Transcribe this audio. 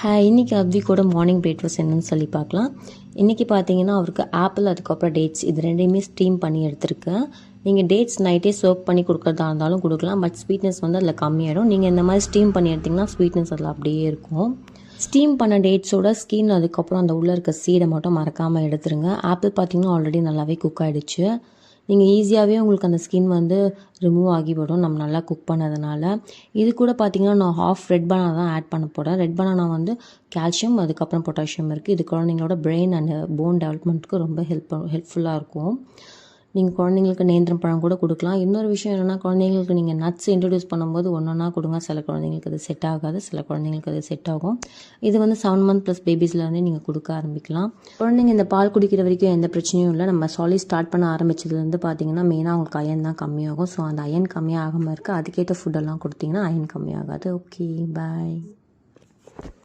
Hi இன்றைக்கி கூட morning breakfast என்னன்னு சொல்லி பார்க்கலாம். இன்றைக்கி பார்த்தீங்கன்னா அவருக்கு ஆப்பிள் அதுக்கப்புறம் டேட்ஸ் இது ரெண்டையுமே ஸ்டீம் பண்ணி எடுத்திருக்கேன். நீங்கள் டேட்ஸ் நைட்டே சர்வ் பண்ணி கொடுக்குறதா இருந்தாலும் கொடுக்கலாம். பட் ஸ்வீட்னஸ் வந்து அதில் கம்மியாயிடும். நீங்கள் இந்த மாதிரி ஸ்டீம் பண்ணி எடுத்திங்கன்னா ஸ்வீட்னஸ் அதில் அப்படியே இருக்கும். ஸ்டீம் பண்ண டேட்ஸோட ஸ்கின் அதுக்கப்புறம் அந்த உள்ளே இருக்க சீடை மட்டும் மறக்காமல் எடுத்துருங்க. ஆப்பிள் பார்த்தீங்கன்னா ஆல்ரெடி நல்லாவே குக் ஆகிடுச்சு நீங்கள் ஈஸியாகவே உங்களுக்கு அந்த ஸ்கின் வந்து ரிமூவ் ஆகிவிடும் நம்ம நல்லா குக் பண்ணதுனால. இது கூட பார்த்திங்கன்னா நான் ஹாஃப் ரெட் பனானா தான் ஆட் பண்ண போகிறேன் ரெட் பனானா வந்து கால்சியம் அதுக்கப்புறம் பொட்டாசியம் இருக்குது இது குழந்தைங்களோட பிரெயின் அண்ட் போன் டெவலப்மெண்ட்டுக்கு ரொம்ப ஹெல்ப் ஹெல்ப்ஃபுல்லாக இருக்கும். நீங்கள் குழந்தைங்களுக்கு நேந்திரம் பழம் கூட கொடுக்கலாம். இன்னொரு விஷயம் என்னென்னா குழந்தைங்களுக்கு நீங்கள் நட்ஸ் இன்ட்ரடியூஸ் பண்ணும்போது ஒன்று ஒன்றா கொடுங்க. சில குழந்தைங்களுக்கு அது செட் ஆகாது சில குழந்தைங்களுக்கு அது செட் ஆகும். இது வந்து செவன் மந்த் ப்ளஸ் பேபிஸ்லேருந்தே நீங்கள் கொடுக்க ஆரம்பிக்கலாம். குழந்தைங்க இந்த பால் குடிக்கிற வரைக்கும் எந்த பிரச்சனையும் இல்லை. நம்ம சாலி ஸ்டார்ட் பண்ண ஆரம்பிச்சதுலேருந்து பார்த்தீங்கன்னா மெயினாக அவங்களுக்கு அயன் தான் கம்மியாகும். ஸோ அந்த அயன் கம்மியாகாமல் இருக்குது அதுக்கேற்ற ஃபுட்டெல்லாம் கொடுத்தீங்கன்னா அயன் கம்மியாகாது. Okay bye